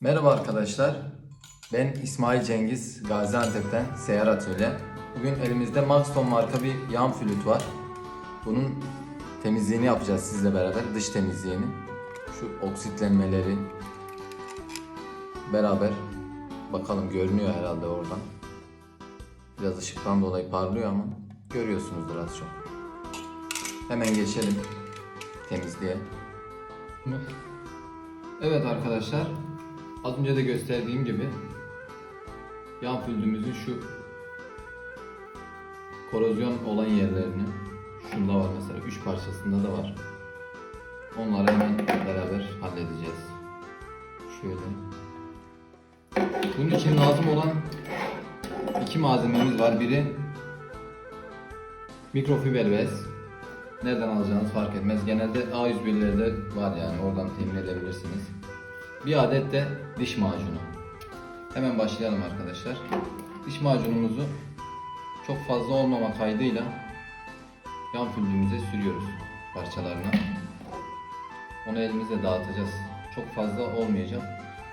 Merhaba arkadaşlar. Ben İsmail Cengiz Gaziantep'ten Seyyar Atölye. Bugün elimizde Maxton marka bir yan flüt var. Bunun temizliğini yapacağız sizle beraber. Dış temizliğini. Şu oksitlenmeleri beraber bakalım görünüyor herhalde oradan. Biraz ışıktan dolayı parlıyor ama görüyorsunuzdur az çok. Hemen geçelim temizliğe. Evet arkadaşlar, az önce de gösterdiğim gibi yan fildimizin şu korozyon olan yerlerini şunda var mesela üç parçasında da var. Onları hemen beraber halledeceğiz. Şöyle. Bunun için lazım olan iki malzememiz var. Biri mikrofiber bez. Nereden alacağınız fark etmez. Genelde A101'lerde var yani oradan temin edebilirsiniz. Bir adet de diş macunu. Hemen başlayalım arkadaşlar. Diş macunumuzu çok fazla olmama kaydıyla yan füllümüze sürüyoruz parçalarına. Onu elimizle dağıtacağız. Çok fazla olmayacak.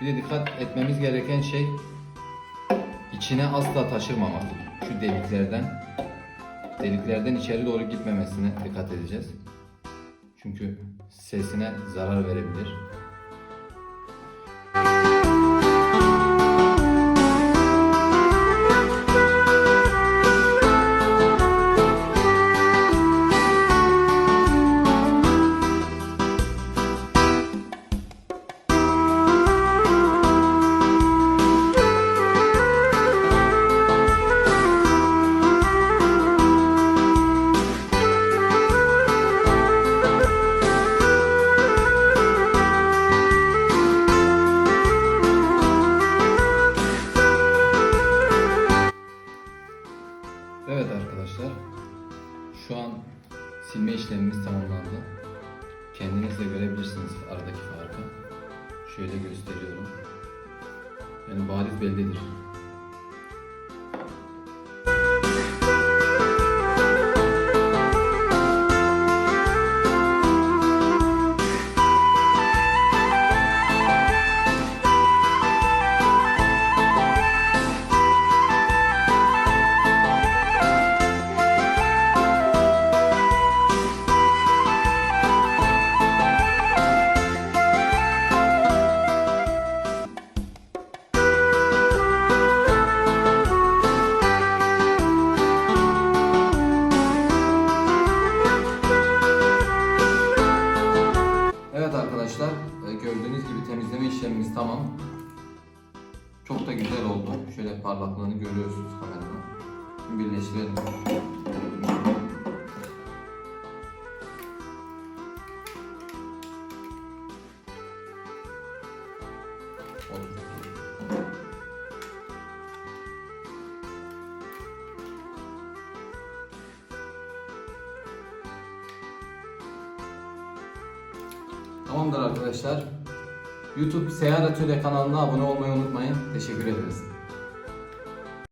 Bir de dikkat etmemiz gereken şey içine asla taşırmamak. Şu deliklerden deliklerden içeri doğru gitmemesine dikkat edeceğiz. Çünkü sesine zarar verebilir. Şu an silme işlemimiz tamamlandı. Kendiniz de görebilirsiniz aradaki farkı. Şöyle gösteriyorum. Yani bariz bellidir. İşlemimiz tamam. Çok da güzel oldu. Şöyle parlaklığını görüyorsunuz kamerada. Şimdi birleştirelim. Tamamdır arkadaşlar. YouTube Seyahat Atölye kanalına abone olmayı unutmayın. Teşekkür ederiz.